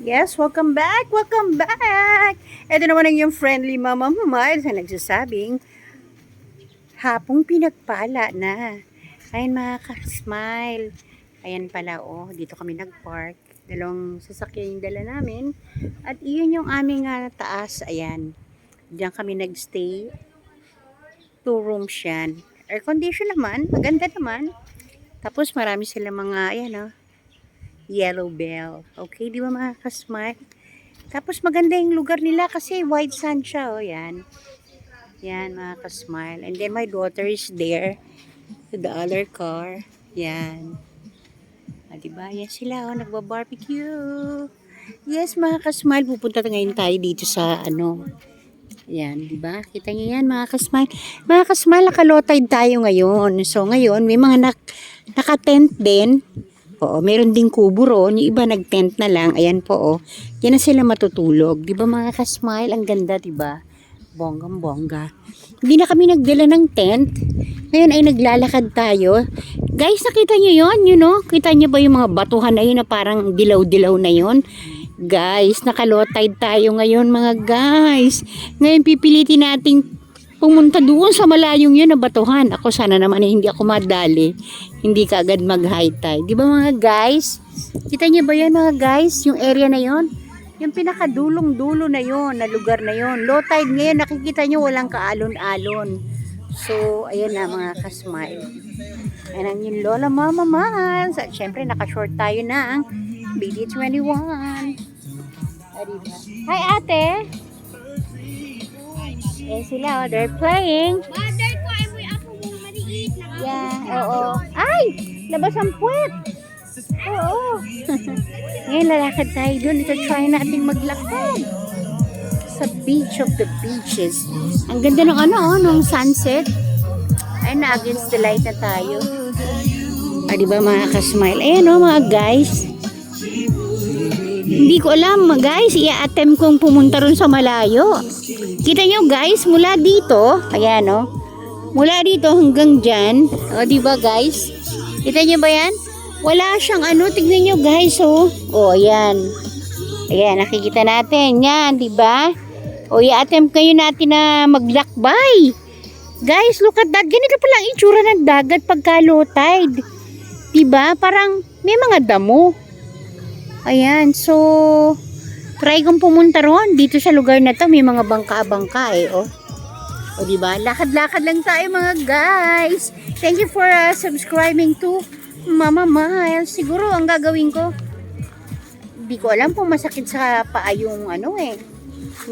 Yes, welcome back! Welcome back! Ito naman ang yung friendly Mama Miles na nagsasabing hapong pinagpala na. Ayan mga ka-smile. Ayan pala oh, dito kami nag-park. Dalawang sasakyan yung dala namin. At iyon yung aming ah, taas. Ayan. Diyan kami nagstay. Two rooms yan. Air condition naman. Maganda naman. Tapos marami sila mga, ayan oh, yellow bell. Okay, di ba mga kasmile? Tapos maganda yung lugar nila kasi white sand siya, oh, yan. Yan, mga kasmile. And then my daughter is there the other car. Yan. Ah, di ba? Yan sila, oh, nagba-barbecue. Yes, mga kasmile, pupunta ngayon tayo dito sa, ano, yan, di ba? Kita niyo yan, mga kasmile. Mga kasmile, nakalotay tayo ngayon. So, ngayon, may mga nak naka-tent din. Oo, meron ding kubo roon. Yung iba nag-tent na lang. Ayan po, oh. Yan na sila matutulog. Di ba mga ka-smile? Ang ganda, di ba? Bonggang bongga. Hindi na kami nagdala ng tent. Ngayon ay naglalakad tayo. Guys, nakita nyo yon You know? Kita nyo ba yung mga batuhan na yun na parang dilaw-dilaw na yon Guys, nakalotay tayo ngayon mga guys. Ngayon pipilitin nating pumunta doon sa malayong yun na batuhan. Ako sana naman eh, hindi ako madali. Hindi ka agad mag-high tide. Di ba mga guys? Kita niyo ba yan mga guys? Yung area na yon Yung pinakadulong-dulo na yon na lugar na yon Low tide ngayon, nakikita nyo walang kaalon-alon. So, ayan na mga kasmile. Ayan ang yung Lola Mama Miles. At syempre, nakashort tayo ng BD21. Ah, diba? Hi ate! Ayan sila, oh, they're playing. Mother ko ay may apo mong maliit Yeah, oo. Ay! Labas ang puwet! Oo. Ngayon, lalakad tayo dun. Ito, try natin maglakad. Sa beach of the beaches. Ang ganda ng ano, oh, ng sunset. Ay, na against the light na tayo. Ah, di ba mga ka-smile? Ayan, oh, mga guys. Hindi ko alam, guys. I-attempt kong pumunta ron sa malayo. Kita nyo, guys, mula dito, ayan, oh. Mula dito hanggang dyan. O, di ba guys? Kita nyo ba yan? Wala siyang ano. Tignan nyo guys, oh. O, ayan. Ayan, nakikita natin. Yan, di ba? O, i-attempt kayo natin na maglakbay. Guys, look at that. Ganito pala ang itsura ng dagat pagka low tide. Di ba? Parang may mga damo. Ayan, so try kong pumunta ron dito sa lugar na to. May mga bangka-bangka eh, oh. O di? Lakad-lakad lang tayo mga guys. Thank you for uh, subscribing to Mama Miles. Siguro ang gagawin ko, hindi ko alam kung masakit sa paa yung ano eh.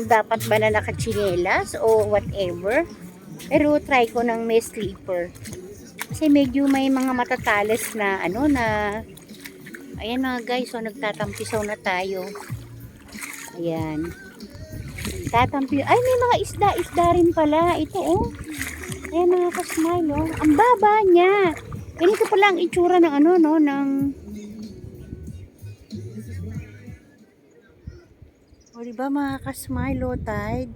Dapat ba na nakachinelas o whatever. Pero try ko ng may sleeper. Kasi medyo may mga matatalas na ano na Ayan mga guys, so nagtatampisaw na tayo. Ayan. Tatampi. Ay, may mga isda-isda rin pala. Ito, oh. Ayan, mga kasmile, oh. Ang baba niya. Ganito pala ang itsura ng ano, no, ng... O, diba, mga kasmile, oh, tide.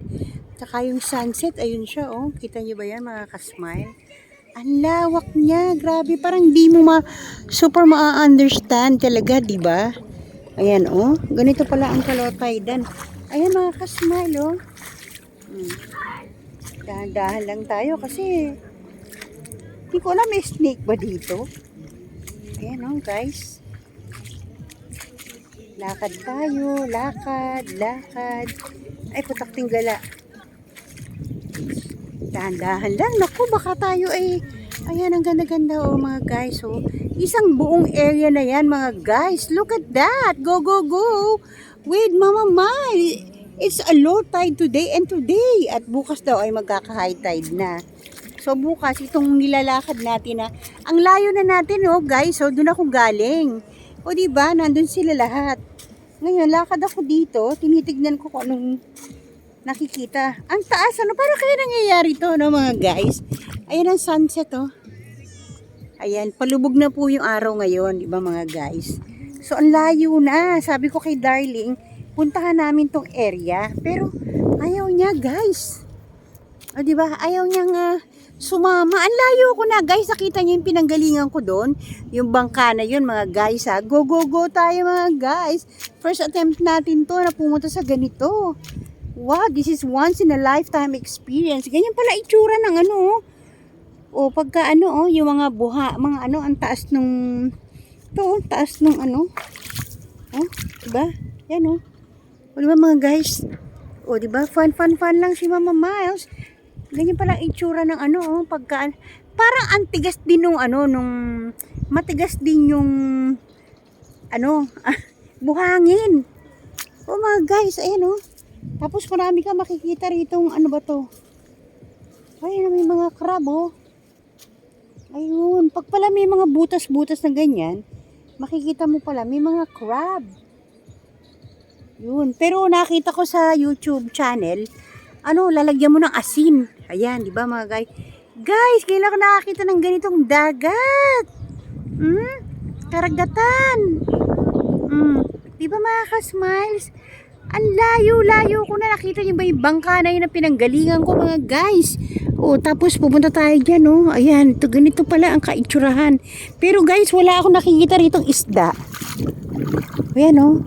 Tsaka yung sunset, ayun siya, oh. Kita niyo ba yan, mga kasmile? Ang lawak niya, grabe. Parang di mo ma... Super ma-understand talaga, di ba? Ayan, oh. Ganito pala ang kalotaydan. Ayan, mga kasmile, oh. Hmm. Dahan-dahan lang tayo kasi hindi ko alam may snake ba dito. Ayan, oh, guys. Lakad tayo, lakad, lakad. Ay, putak tinggala. Dahan-dahan lang. Naku, baka tayo ay... Ayan, ang ganda-ganda oh mga guys. Oh. Isang buong area na yan mga guys. Look at that. Go, go, go. With Mama Mai. It's a low tide today and today. At bukas daw ay magkaka-high tide na. So bukas itong nilalakad natin na ang layo na natin oh guys. So doon ako galing. O di ba nandun sila lahat. Ngayon lakad ako dito. Tinitignan ko kung anong nakikita. Ang taas, ano? Para kaya nangyayari to, no, mga guys? Ayan ang sunset, oh. Ayan, palubog na po yung araw ngayon, di ba, mga guys? So, ang layo na. Sabi ko kay Darling, puntahan namin tong area. Pero, ayaw niya, guys. O, ba? Ayaw niyang uh, sumama. Ang layo ko na, guys. Nakita niyo yung pinanggalingan ko doon. Yung bangka na yun, mga guys, ha. Go, go, go tayo, mga guys. First attempt natin to na pumunta sa ganito. Wow, this is once in a lifetime experience. Ganyan pala itsura ng ano, oh. O pagka ano, oh, yung mga buha, mga ano, ang taas nung, to, oh, taas nung ano. Oh, diba? Yan, oh. O, diba mga guys? O, diba? Fun, fun, fun lang si Mama Miles. Ganyan pala ang itsura ng ano, oh, pagka, parang antigas din nung ano, nung, matigas din yung, ano, buhangin. O mga guys, ayan oh. Tapos marami ka makikita rito ano ba to? Ayun, may mga crab oh. Ayun, pag pala may mga butas-butas na ganyan, makikita mo pala may mga crab. Yun, pero nakita ko sa YouTube channel, ano, lalagyan mo ng asin. Ayan, di ba mga guys? Guys, kailan ko nakakita ng ganitong dagat? Hmm? Karagatan. Hmm. Di ba mga ka-smiles? Ang layo-layo ko na nakita niyo ba yung bangka na yun na pinanggalingan ko mga guys. O tapos pupunta tayo dyan oh. Ayan, ito, ganito pala ang kaitsurahan. Pero guys, wala ako nakikita rito isda. Ayan oh.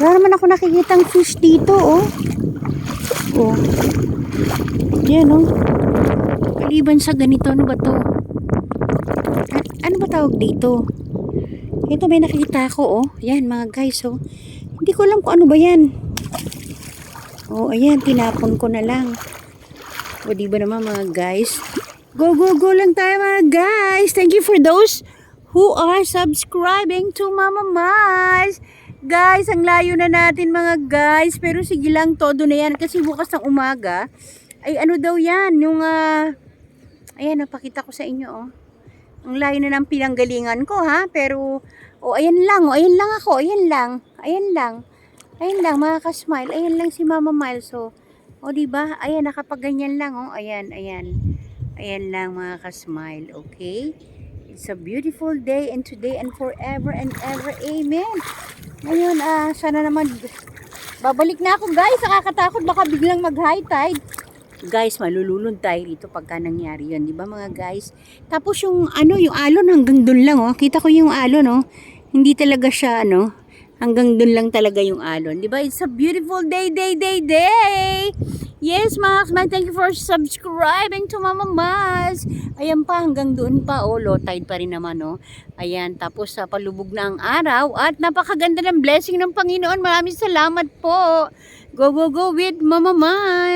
Wala naman ako nakikitang fish dito oh. Oh. Yan oh. Kaliban sa ganito, ano ba to? A- ano ba tawag dito? Ito may nakita ko oh. Yan mga guys oh. Hindi ko alam kung ano ba yan. Oh, ayan, tinapon ko na lang. O, di ba naman mga guys? Go, go, go lang tayo mga guys. Thank you for those who are subscribing to Mama Miles. Guys, ang layo na natin mga guys. Pero sige lang, todo na yan. Kasi bukas ng umaga, ay ano daw yan, yung, ah, ayan, napakita ko sa inyo, oh. Ang layo na ng pinanggalingan ko, ha? Pero, oh, ayan lang, oh, ayan lang ako, ayan lang, ayan lang. Ayan lang, mga ka-smile. Ayan lang si Mama Miles, oh. O, di ba? Ayan, nakapaganyan lang, oh. Ayan, ayan. Ayan lang, mga ka-smile, okay? It's a beautiful day and today and forever and ever. Amen. Ngayon, ah, sana naman, babalik na ako, guys. Nakakatakot, baka biglang mag-high tide. Guys, malulunod tayo dito pagka nangyari yun, di ba mga guys? Tapos yung ano, yung alon hanggang dun lang, oh. Kita ko yung alon, oh. Hindi talaga siya, ano, hanggang dun lang talaga yung alon. Di ba? It's a beautiful day, day, day, day! Yes, Max, man, thank you for subscribing to Mama Maz. Ayan pa, hanggang doon pa, oh, low tide pa rin naman, oh. Ayan, tapos sa palubog na ang araw at napakaganda ng blessing ng Panginoon. Maraming salamat po. Go, go, go with Mama Maz.